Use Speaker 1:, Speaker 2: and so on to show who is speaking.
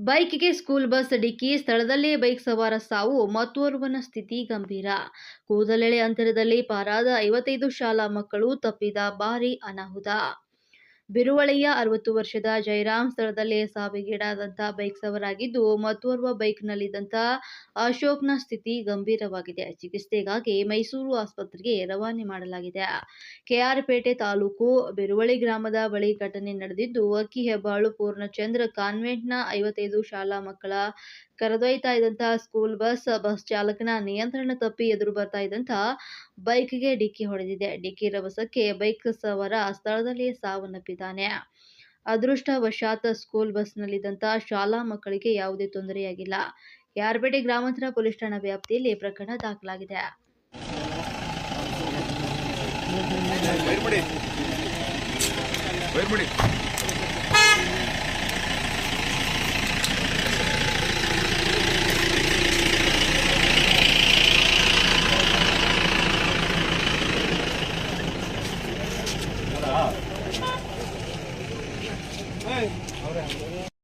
Speaker 1: ಬೈಕ್ಗೆ school bus ಡಿಕ್ಕಿ ಸ್ಥಳದಲ್ಲೇ bike ಸವಾರ ಸಾವು ಮತ್ತೋರ್ವನ ಸ್ಥಿತಿ ಗಂಭೀರ. ಕೂದಲೆಳೆ ಅಂತರದಲ್ಲಿ ಪಾರಾದ ಐವತ್ತೈದು ಶಾಲಾ ಮಕ್ಕಳು ತಪ್ಪಿದ ಭಾರಿ ಅನಾಹುತ. ಬಿರುವಳೆಯ ಅರವತ್ತು ವರ್ಷದ ಜಯರಾಮ್ ಸ್ಥಳದಲ್ಲೇ ಸಾವಿಗೀಡಾದಂಥ ಬೈಕ್ ಸವರಾಗಿದ್ದು, ಮತ್ತೋರ್ವ ಬೈಕ್ನಲ್ಲಿದ್ದಂಥ ಅಶೋಕ್ನ ಸ್ಥಿತಿ ಗಂಭೀರವಾಗಿದೆ. ಚಿಕಿತ್ಸೆಗಾಗಿ ಮೈಸೂರು ಆಸ್ಪತ್ರೆಗೆ ರವಾನೆ ಮಾಡಲಾಗಿದೆ. ಕೆಆರ್ಪೇಟೆ ತಾಲೂಕು ಬಿರುವಳಿ ಗ್ರಾಮದ ಬಳಿ ಘಟನೆ ನಡೆದಿದ್ದು, ಅಕ್ಕಿ ಹೆಬ್ಬಾಳು ಪೂರ್ಣಚಂದ್ರ ಕಾನ್ವೆಂಟ್ನ ಐವತ್ತೈದು ಶಾಲಾ ಮಕ್ಕಳ ಕರೆದೊಯ್ತಾ ಇದ್ದಂತಹ ಸ್ಕೂಲ್ ಬಸ್ ಬಸ್ ಚಾಲಕನ ನಿಯಂತ್ರಣ ತಪ್ಪಿ ಎದುರು ಬರ್ತಾ ಇದ್ದಂತಹ ಬೈಕ್ಗೆ ಡಿಕ್ಕಿ ಹೊಡೆದಿದೆ. ಡಿಕ್ಕಿ ರಭಸಕ್ಕೆ ಬೈಕ್ ಸವಾರ ಸ್ಥಳದಲ್ಲಿಯೇ ಸಾವನ್ನಪ್ಪಿದ್ದಾನೆ. ಅದೃಷ್ಟವಶಾತ್ ಸ್ಕೂಲ್ ಬಸ್ನಲ್ಲಿದ್ದಂಥ ಶಾಲಾ ಮಕ್ಕಳಿಗೆ ಯಾವುದೇ ತೊಂದರೆಯಾಗಿಲ್ಲ. ಯಾರ್ಬೇಟೆ ಗ್ರಾಮಾಂತರ ಪೊಲೀಸ್ ಠಾಣಾ ವ್ಯಾಪ್ತಿಯಲ್ಲಿ ಪ್ರಕರಣ ದಾಖಲಾಗಿದೆ.
Speaker 2: 哎，好的。